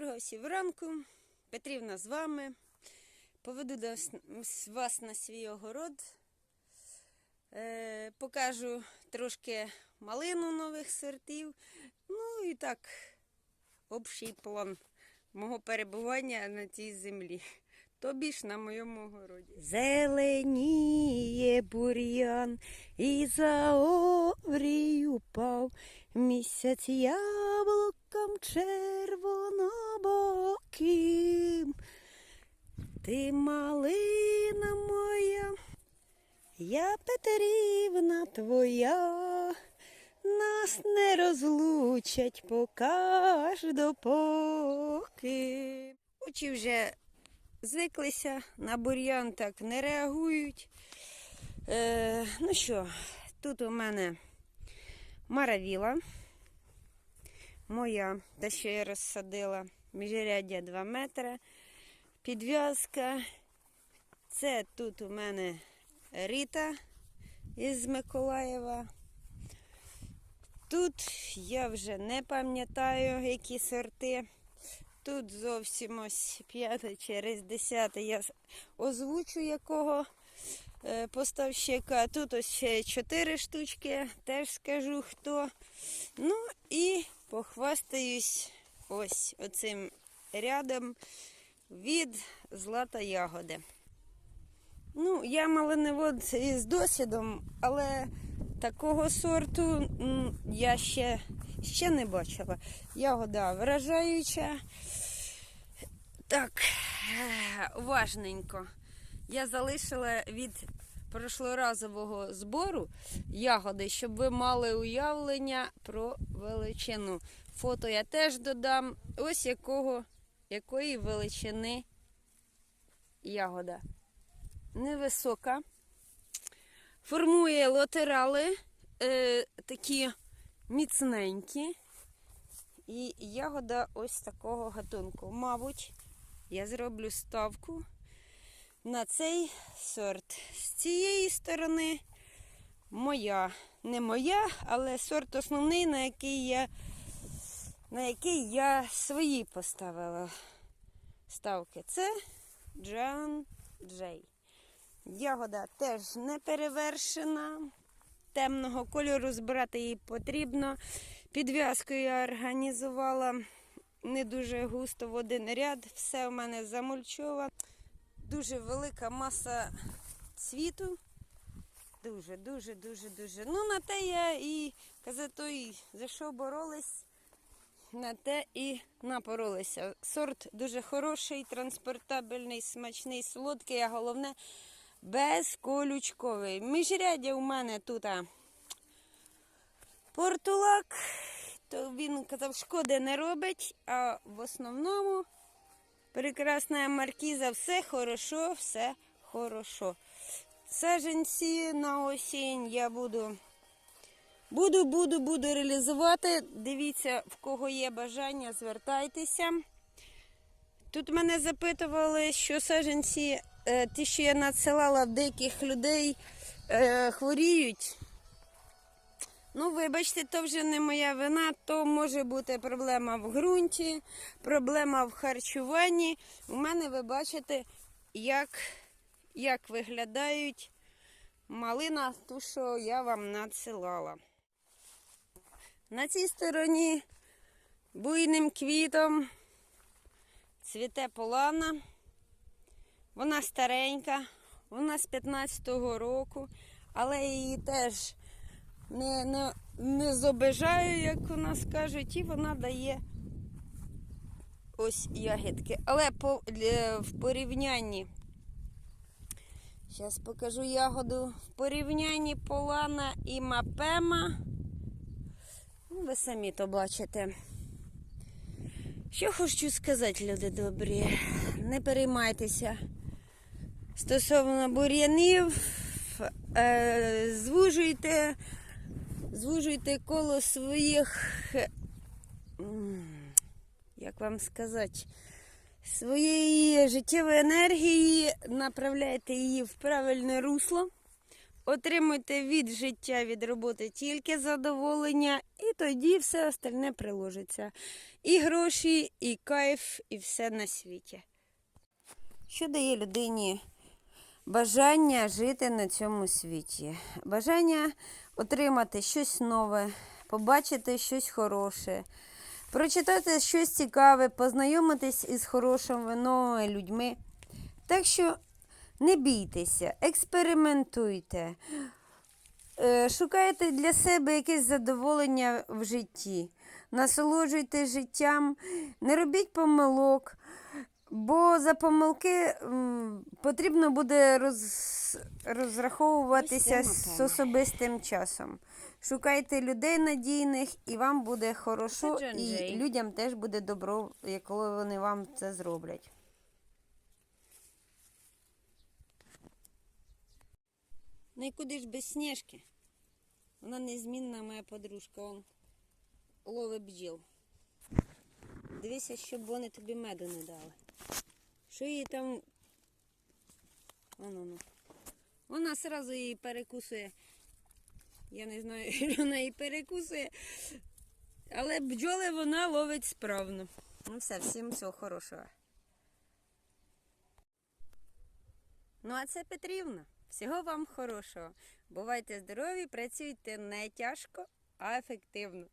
Доброго всім ранку. Петрівна з вами. Поведу вас на свій огород. Е, покажу трошки малину нових сортів. Ну і так, общий план мого перебування на цій землі. Тобі ж на моєму огороді. Зеленіє бур'ян і за обрій упав місяць яблуком червонобоким. Ти малина моя, я Петрівна твоя, нас не розлучать покаж допоки. Очі вже звиклися, на бур'ян так не реагують. Е, ну що, тут у мене маравіла. Моя, те, що я розсадила, міжряддя 2 метри. Підв'язка. Це тут у мене Ріта із Миколаєва. Тут я вже не пам'ятаю, які сорти. Тут зовсім ось п'яте через десяте я озвучу якого е, поставщика. Тут ось ще чотири штучки, теж скажу хто. Ну і похвастаюсь ось оцим рядом від злата ягоди. Ну, я маленевод із досвідом, але такого сорту я ще, ще не бачила. Ягода вражаюча. Так, е, уважненько. Я залишила від прошлоразового збору ягоди, щоб ви мали уявлення про величину. Фото я теж додам. Ось якого, якої величини ягода. Невисока. Формує латерали е, такі міцненькі. І ягода ось такого гатунку. Мабуть, я зроблю ставку на цей сорт. З цієї сторони моя. Не моя, але сорт основний, на який я, на який я свої поставила ставки. Це Джан Джей. Ягода теж не перевершена. Темного кольору збирати її потрібно. Підв'язку я організувала не дуже густо в один ряд. Все у мене замульчовано. Дуже велика маса цвіту. Дуже, дуже, дуже. Ну, на те я і казати, за що боролись, на те і напоролися. Сорт дуже хороший, транспортабельний, смачний, солодкий, а головне безколючковий. Міжряддя у мене тут а, портулак, то він казав, шкоди не робить, а в основному прекрасна маркіза, все хорошо, все хорошо. Саженці на осінь я буду. Буду, буду, буду реалізувати. Дивіться, в кого є бажання, звертайтеся. Тут мене запитували, що саженці, е, ті, що я надсилала деяких людей, е, хворіють. Ну, вибачте, то вже не моя вина, то може бути проблема в ґрунті, проблема в харчуванні. У мене ви бачите, як, як виглядають малина, ту, що я вам надсилала. На цій стороні буйним квітом цвіте полана. Вона старенька, вона з 15-го року, але її теж не, не, не зобижаю, як у нас кажуть, і вона дає ось ягідки. Але по, е, в порівнянні, зараз покажу ягоду, в порівнянні полана і мапема, ну, ви самі то бачите. Що хочу сказати, люди добрі, не переймайтеся. Стосовно бур'янів, е, звужуйте, звужуйте коло своїх, як вам сказати, своєї життєвої енергії, направляйте її в правильне русло. Отримуйте від життя, від роботи тільки задоволення, і тоді все остальне приложиться. І гроші, і кайф, і все на світі. Що дає людині бажання жити на цьому світі? Бажання отримати щось нове, побачити щось хороше, прочитати щось цікаве, познайомитись із хорошими новими людьми. Так що не бійтеся, експериментуйте, е, шукайте для себе якесь задоволення в житті, насолоджуйтесь життям, не робіть помилок, бо за помилки м, потрібно буде роз, розраховуватися Ось з особистим часом. Шукайте людей надійних, і вам буде хорошо, Це Джон і Джей. людям теж буде добро, коли вони вам це зроблять. Ну і куди ж без сніжки? Вона незмінна моя подружка, он ловить бджіл. Дивися, щоб вони тобі меду не дали. Що її там. Воно, ну. Вона одразу її перекусує. Я не знаю, що вона її перекусує. Але бджоли вона ловить справно. Ну все, всім всього хорошого. Ну, а це Петрівна. Всього вам хорошого. Бувайте здорові, працюйте не тяжко, а ефективно.